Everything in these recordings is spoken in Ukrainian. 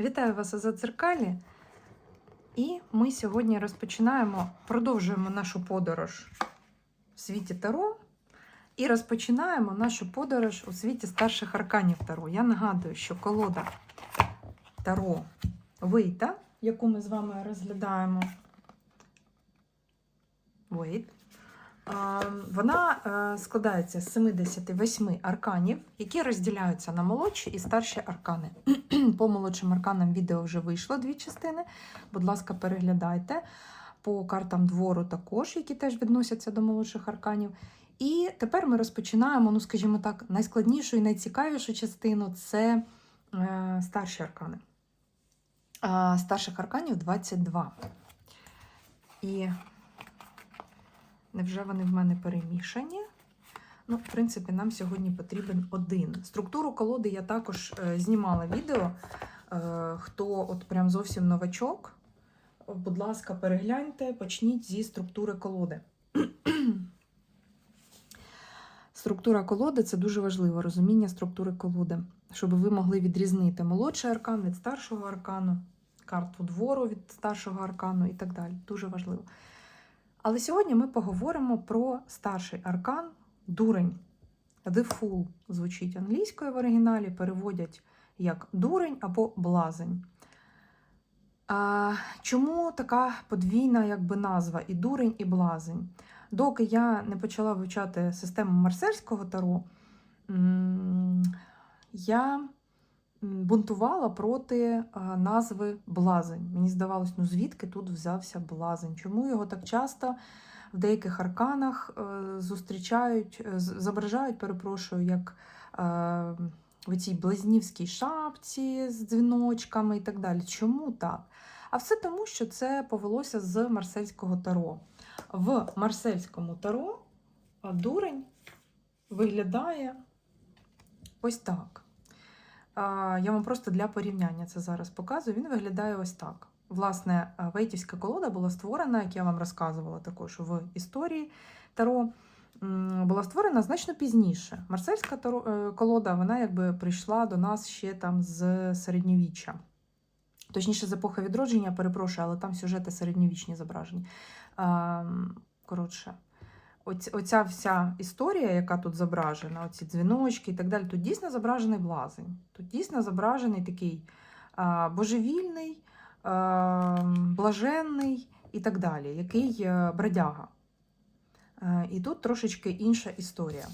Вітаю вас у Задзеркалі. І ми сьогодні розпочинаємо, продовжуємо нашу подорож в світі Таро. І розпочинаємо нашу подорож у світі старших арканів Таро. Я нагадую, що колода Таро Вейта, яку ми з вами розглядаємо. Вейт. Вона е, складається з 78 арканів, які розділяються на молодші і старші аркани. По молодшим арканам відео вже вийшло дві частини. Будь ласка, переглядайте. По картам двору також, які теж відносяться до молодших арканів. І тепер ми розпочинаємо, ну, скажімо так, найскладнішу і найцікавішу частину це е, старші аркани. Старших арканів 22. І Невже вони в мене перемішані? Ну, в принципі, нам сьогодні потрібен один. Структуру колоди я також е, знімала відео. Е, хто от прям зовсім новачок, будь ласка, перегляньте, почніть зі структури колоди. Структура колоди це дуже важливо, розуміння структури колоди, щоб ви могли відрізнити молодший аркан від старшого аркану, карту двору від старшого аркану і так далі. Дуже важливо. Але сьогодні ми поговоримо про старший аркан дурень. The Fool звучить англійською в оригіналі, переводять як дурень або блазень. Чому така подвійна якби, назва і дурень, і блазень? Доки я не почала вивчати систему марсельського таро, я бунтувала проти назви блазень. Мені здавалось, ну звідки тут взявся блазень? Чому його так часто в деяких арканах е, зустрічають, е, зображають, перепрошую, як е, в цій блазнівській шапці з дзвіночками і так далі. Чому так? А все тому, що це повелося з марсельського таро. В марсельському таро дурень виглядає ось так. Я вам просто для порівняння це зараз показую. Він виглядає ось так. Власне, вейтівська колода була створена, як я вам розказувала також в історії Таро, була створена значно пізніше. Марсельська таро, колода вона якби прийшла до нас ще там з середньовіччя. Точніше, з епохи відродження, перепрошую, але там сюжети середньовічні зображені. Коротше, оця вся історія, яка тут зображена, оці дзвіночки і так далі, тут дійсно зображений блазень. Тут дійсно зображений такий а, божевільний, а, блаженний і так далі, який а, бродяга. А, і тут трошечки інша історія.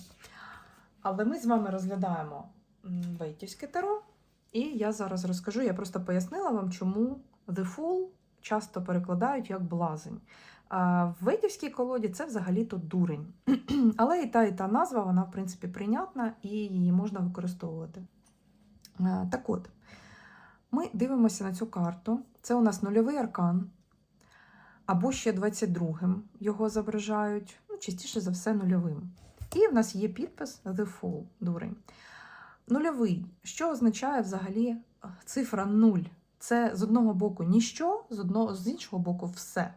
Але ми з вами розглядаємо Бейтівське таро, і я зараз розкажу, я просто пояснила вам, чому The Fool часто перекладають як блазень. В Вейдівській колоді це взагалі-то дурень. Але і та, і та назва, вона, в принципі, прийнятна і її можна використовувати. Так от, ми дивимося на цю карту. Це у нас нульовий аркан, або ще 22-м його зображають, ну, частіше за все, нульовим. І в нас є підпис The Fool, дурень. Нульовий, що означає взагалі цифра 0? Це з одного боку ніщо, з одного, з іншого боку, все.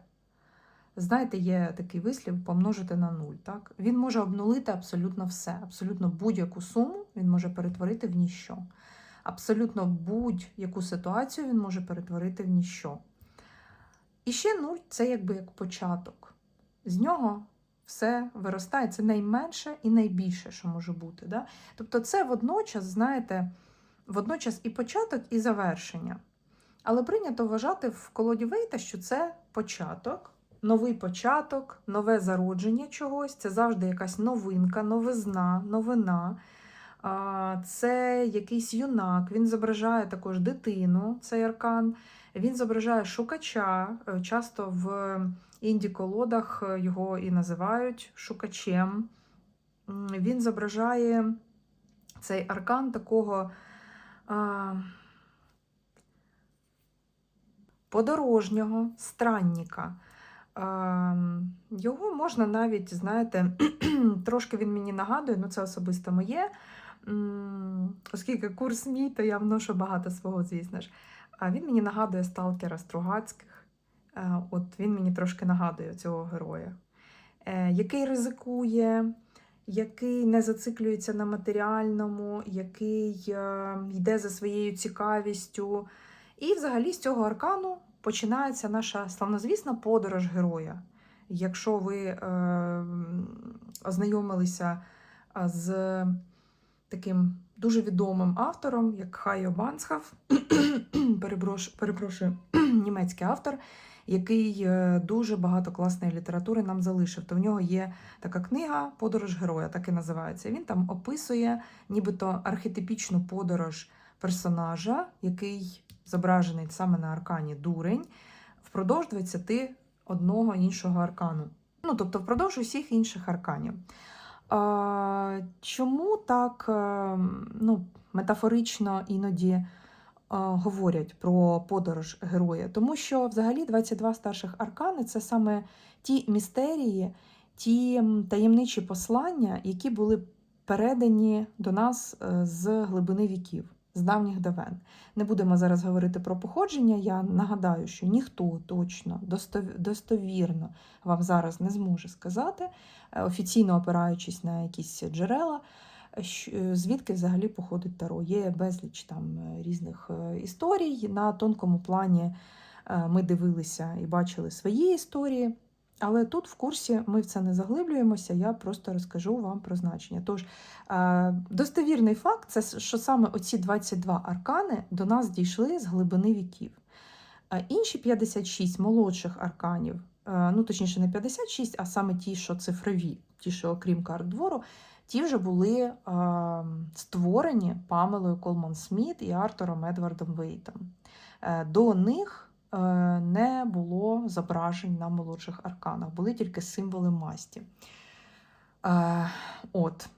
Знаєте, є такий вислів помножити на нуль. Так? Він може обнулити абсолютно все, абсолютно будь-яку суму він може перетворити в ніщо. Абсолютно будь-яку ситуацію він може перетворити в ніщо. І ще нуль це якби як початок. З нього все виростає, це найменше і найбільше, що може бути. Да? Тобто, це водночас, знаєте, водночас і початок, і завершення. Але прийнято вважати в колоді Вейта, що це початок новий початок, нове зародження чогось. Це завжди якась новинка, новизна, новина. Це якийсь юнак, він зображає також дитину, цей аркан. Він зображає шукача. Е, часто в інді-колодах його і називають шукачем. Він зображає цей аркан такого подорожнього странника. Його можна навіть, знаєте, трошки він мені нагадує, ну це особисто моє. Оскільки курс мій, то я вношу багато свого, звісно ж. А він мені нагадує сталкера Стругацьких. Е, от він мені трошки нагадує цього героя, е, який ризикує, який не зациклюється на матеріальному, який е, йде за своєю цікавістю, І взагалі з цього аркану починається наша славнозвісна подорож героя. Якщо ви е, ознайомилися з таким дуже відомим автором, як Хайо переброш- перепрошую, німецький автор, який е, дуже багато класної літератури нам залишив. То в нього є така книга Подорож героя, так і називається. Він там описує нібито архетипічну подорож персонажа, який зображений саме на аркані дурень, впродовж 21 іншого аркану. Ну, тобто впродовж усіх інших арканів. А, чому так е, ну, метафорично іноді е, говорять про подорож героя? Тому що взагалі 22 старших аркани це саме ті містерії, ті таємничі послання, які були передані до нас е, з глибини віків, з давніх давен. Не будемо зараз говорити про походження. Я нагадаю, що ніхто точно достовірно вам зараз не зможе сказати, е, офіційно опираючись на якісь джерела, е, звідки взагалі походить Таро. Є безліч там е, різних історій. На тонкому плані ми дивилися і бачили свої історії. Але тут в курсі ми в це не заглиблюємося, я просто розкажу вам про значення. Тож, е, достовірний факт це що саме оці 22 аркани до нас дійшли з глибини віків. А інші 56 молодших арканів, е, ну точніше, не 56, а саме ті, що цифрові, ті, що окрім карт двору, ті вже були е, створені Памелою Колман Сміт і Артуром Едвардом Вейтом. Е, До них е, не було зображень на молодших арканах, були тільки символи масті. Е, От.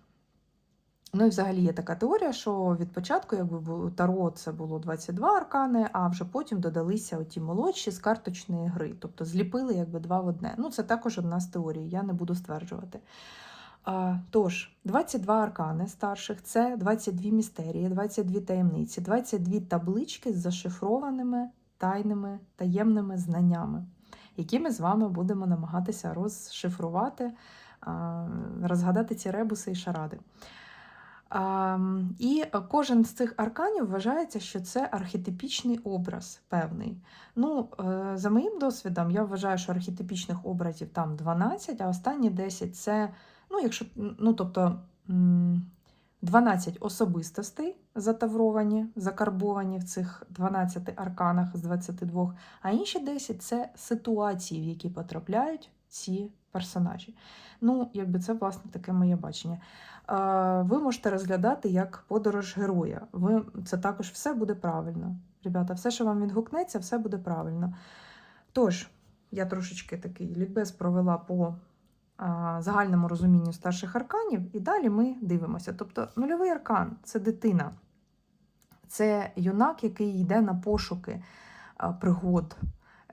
Ну і взагалі є така теорія, що від початку, якби Таро, це було 22 аркани, а вже потім додалися оті молодші з карточної гри, тобто зліпили якби два в одне. Ну, це також одна з теорій, я не буду стверджувати. А, тож, 22 аркани старших це 22 містерії, 22 таємниці, 22 таблички з зашифрованими тайними таємними знаннями, які ми з вами будемо намагатися розшифрувати, розгадати ці ребуси і шаради. І кожен з цих арканів вважається, що це архетипічний образ певний. Ну, е, за моїм досвідом, я вважаю, що архетипічних образів там 12, а останні 10 це, ну, якщо, ну, тобто, 12 особистостей затавровані, закарбовані в цих 12 арканах з 22, а інші 10 це ситуації, в які потрапляють ці персонажі. Ну, якби це, власне, таке моє бачення. Е, Ви можете розглядати як подорож героя. Ви, це також все буде правильно. Ребята, все, що вам відгукнеться, все буде правильно. Тож, я трошечки такий лікбез провела по загальному розумінню старших арканів, і далі ми дивимося. Тобто, нульовий аркан це дитина, це юнак, який йде на пошуки пригод.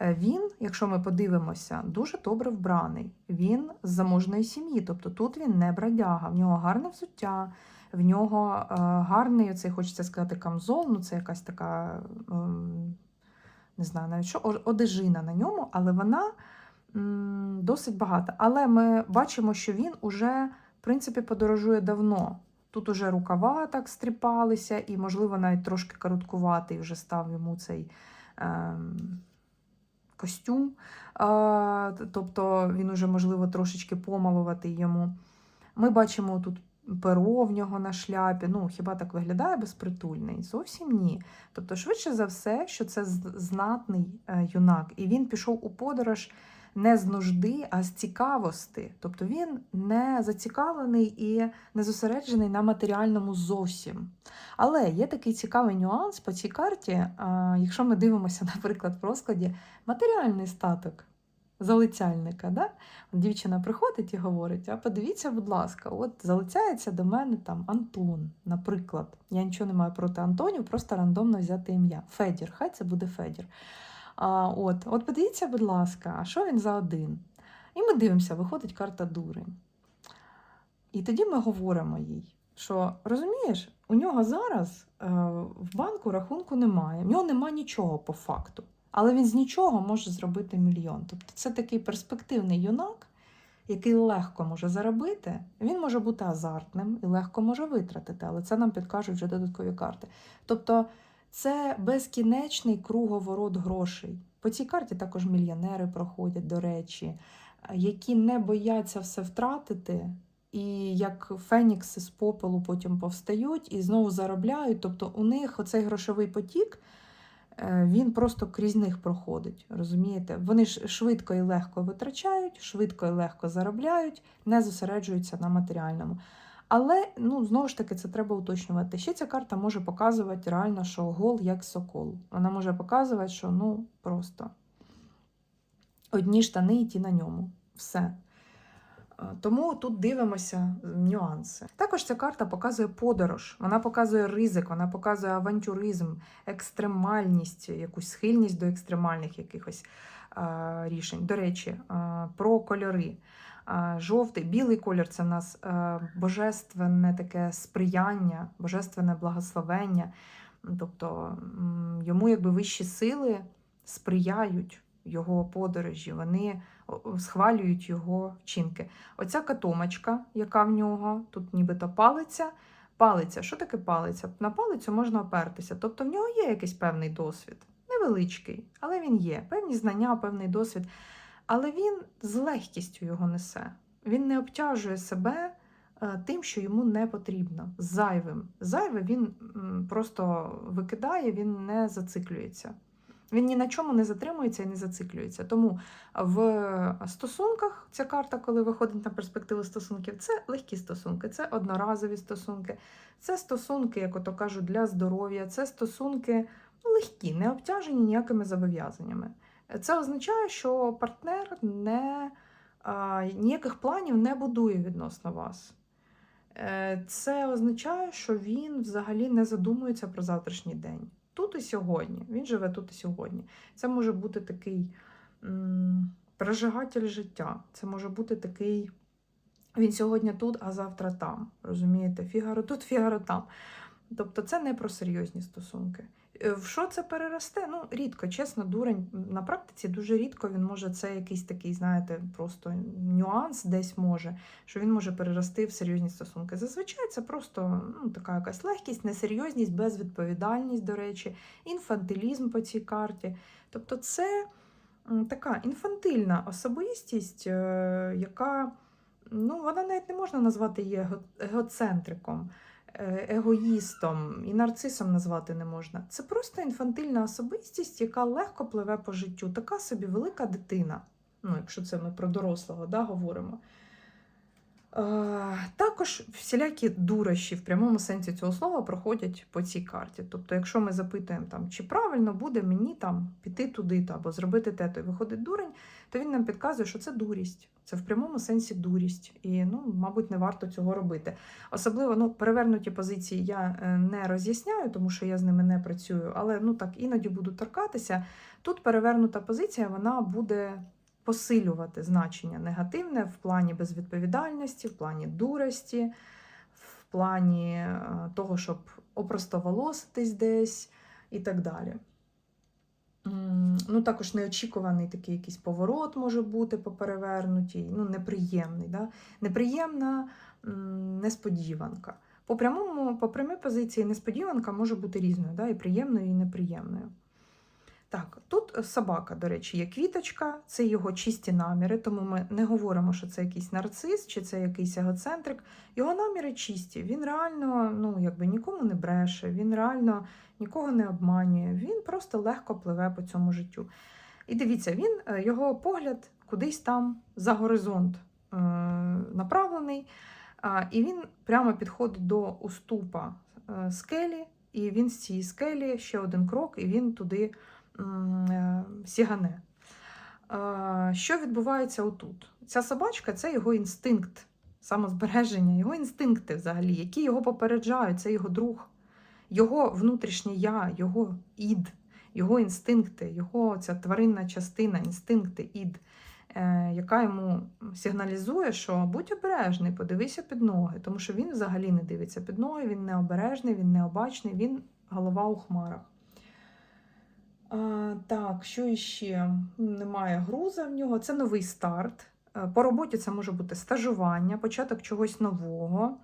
Е, Він, якщо ми подивимося, дуже добре вбраний. Він з заможної сім'ї, тобто тут він не бродяга, в нього гарне взуття, в нього е, гарний, оцей, хочеться сказати, камзол, ну це якась така, ем, не знаю навіть що, одежина на ньому, але вона досить багата. Але ми бачимо, що він уже, в принципі, подорожує давно. Тут уже рукава так стріпалися, і, можливо, навіть трошки короткуватий вже став йому цей. Ем, костюм, тобто він уже, можливо, трошечки помалуватий йому. Ми бачимо тут перо в нього на шляпі. Ну, хіба так виглядає безпритульний? Зовсім ні. Тобто, швидше за все, що це знатний е, юнак, і він пішов у подорож не з нужди, а з цікавості. Тобто він не зацікавлений і не зосереджений на матеріальному зовсім. Але є такий цікавий нюанс по цій карті. Якщо ми дивимося, наприклад, в розкладі матеріальний статок залицяльника. Да? Дівчина приходить і говорить: а подивіться, будь ласка, от залицяється до мене там Антон, наприклад. Я нічого не маю проти Антонів, просто рандомно взяти ім'я. Федір, хай це буде Федір. А, от, от подивіться, будь ласка, а що він за один? І ми дивимося, виходить карта дурень. І тоді ми говоримо їй, що розумієш, у нього зараз е, в банку рахунку немає, в нього немає нічого по факту. Але він з нічого може зробити мільйон. Тобто це такий перспективний юнак, який легко може заробити. Він може бути азартним і легко може витратити, але це нам підкажуть вже додаткові карти. Тобто Це безкінечний круговорот грошей. По цій карті також мільйонери проходять, до речі, які не бояться все втратити, і як фенікси з попелу потім повстають і знову заробляють. Тобто у них оцей грошовий потік. е, Він просто крізь них проходить, розумієте? Вони ж швидко і легко витрачають, швидко і легко заробляють, не зосереджуються на матеріальному. Але ну, знову ж таки це треба уточнювати. Ще ця карта може показувати реально, що гол як сокол. Вона може показувати, що ну просто одні штани і ті на ньому. Все. Тому тут дивимося нюанси. Також ця карта показує подорож, вона показує ризик, вона показує авантюризм, екстремальність, якусь схильність до екстремальних якихось е, рішень. До речі, е, про кольори. Жовтий, білий колір це в нас е, божественне таке сприяння, божественне благословення. Тобто йому якби вищі сили сприяють його подорожі, вони схвалюють його вчинки. Оця катомочка, яка в нього, тут нібито палиця. Палиця, що таке палиця? На палицю можна опертися. Тобто в нього є якийсь певний досвід, невеличкий, але він є, певні знання, певний досвід. Але він з легкістю його несе. Він не обтяжує себе е, тим, що йому не потрібно, зайвим. Зайве він просто викидає, він не зациклюється. Він ні на чому не затримується і не зациклюється. Тому в стосунках ця карта, коли виходить на перспективу стосунків, це легкі стосунки, це одноразові стосунки, це стосунки, як ото кажуть, для здоров'я, це стосунки легкі, не обтяжені ніякими зобов'язаннями. Це означає, що партнер не, а, ніяких планів не будує відносно вас. Е, Це означає, що він взагалі не задумується про завтрашній день. Тут і сьогодні. Він живе тут і сьогодні. Це може бути такий м, прожигатель життя. Це може бути такий. Він сьогодні тут, а завтра там. Розумієте? Фігаро тут, фігаро там. Тобто це не про серйозні стосунки. Е, В що це переросте? Ну, рідко, чесно, дурень на практиці дуже рідко він може це якийсь такий, знаєте, просто нюанс десь може, що він може перерости в серйозні стосунки. Зазвичай це просто ну, така якась легкість, несерйозність, безвідповідальність, до речі, інфантилізм по цій карті. Тобто, це така інфантильна особистість, е, яка ну, вона навіть не можна назвати її его- егоцентриком егоїстом і нарцисом назвати не можна. Це просто інфантильна особистість, яка легко пливе по життю. Така собі велика дитина. Ну, якщо це ми про дорослого да, говоримо. Е, також всілякі дурощі в прямому сенсі цього слова проходять по цій карті. Тобто, якщо ми запитуємо, там, чи правильно буде мені там піти туди або зробити те, то і виходить дурень, то він нам підказує, що це дурість. Це в прямому сенсі дурість. І, ну, мабуть, не варто цього робити. Особливо ну, перевернуті позиції я е, не роз'ясняю, тому що я з ними не працюю, але ну, так іноді буду торкатися. Тут перевернута позиція вона буде посилювати значення негативне в плані безвідповідальності, в плані дурості, в плані е, того, щоб опростоволоситись десь і так далі. Ну, також неочікуваний такий якийсь поворот може бути по перевернутій, ну, неприємний. Да? Неприємна несподіванка. По прямому, по прямій позиції несподіванка може бути різною, да? і приємною, і неприємною. Так, тут е, собака, до речі, є квіточка, це його чисті наміри, тому ми не говоримо, що це якийсь нарцис чи це якийсь егоцентрик. Його наміри чисті. Він реально ну, якби нікому не бреше, він реально нікого не обманює, він просто легко пливе по цьому життю. І дивіться, він, е, його погляд кудись там за горизонт е, направлений, і він прямо підходить до уступа скелі, і він з цієї скелі ще один крок, і він туди сігане. Е, Що відбувається отут? Ця собачка це його інстинкт самозбереження, його інстинкти взагалі, які його попереджають, це його друг, його внутрішнє я, його ід, його інстинкти, його ця тваринна частина, інстинкти, ід, е, яка йому сигналізує, що будь обережний, подивися під ноги, тому що він взагалі не дивиться під ноги, він не обережний, він не обачний, він голова у хмарах. А, так, що іще? Немає груза в нього. Це новий старт. Е, По роботі це може бути стажування, початок чогось нового.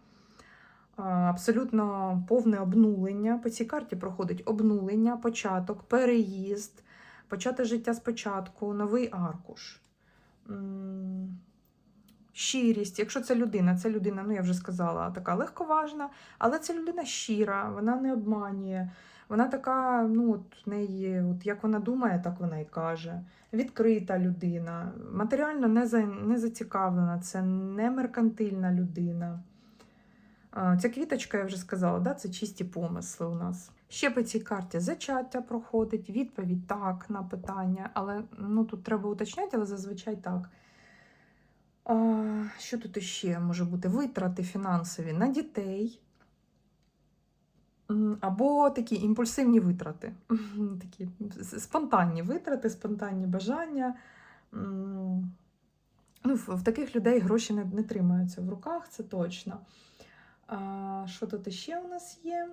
абсолютно повне обнулення. По цій карті проходить обнулення, початок, переїзд, почати життя спочатку, новий аркуш. Щирість, якщо це людина, це людина, ну я вже сказала, така легковажна, але це людина щира, вона не обманює. Вона така, ну от в неї, от як вона думає, так вона і каже. Відкрита людина, матеріально не, за, не зацікавлена, це не меркантильна людина. Ця квіточка, я вже сказала, да, це чисті помисли у нас. Ще по цій карті зачаття проходить, відповідь так на питання, але ну, тут треба уточняти, але зазвичай так. А, що тут іще може бути? Витрати фінансові на дітей. Або такі імпульсивні витрати, такі спонтанні витрати, спонтанні бажання. Ну, в, таких людей гроші не, не тримаються в руках, це точно. А, що тут іще у нас є?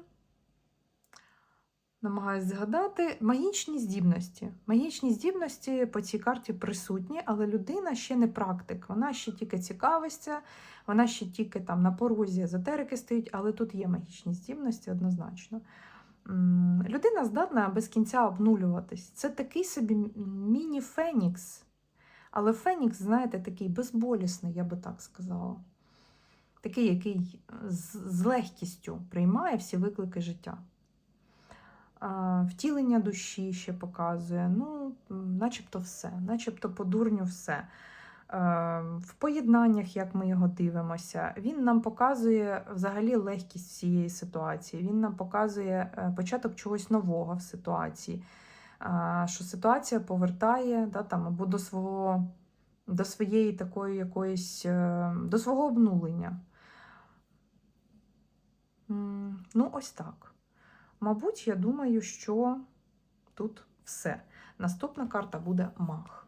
Намагаюсь згадати. Магічні здібності. Магічні здібності по цій карті присутні, але людина ще не практик. Вона ще тільки цікавиться, вона ще тільки там на порозі езотерики стоїть, але тут є магічні здібності однозначно. Людина здатна без кінця обнулюватись. Це такий собі міні-фенікс. Але фенікс, знаєте, такий безболісний, я би так сказала. Такий, який з, з легкістю приймає всі виклики життя. Втілення душі ще показує. Ну, начебто все, начебто по дурню все. Е, В поєднаннях, як ми його дивимося, він нам показує взагалі легкість всієї ситуації. Він нам показує е, початок чогось нового в ситуації. Що ситуація повертає да, там, або до свого до своєї такої якоїсь, е, до свого обнулення. Ну, ось так. Мабуть, я думаю, що тут все. Наступна карта буде мах.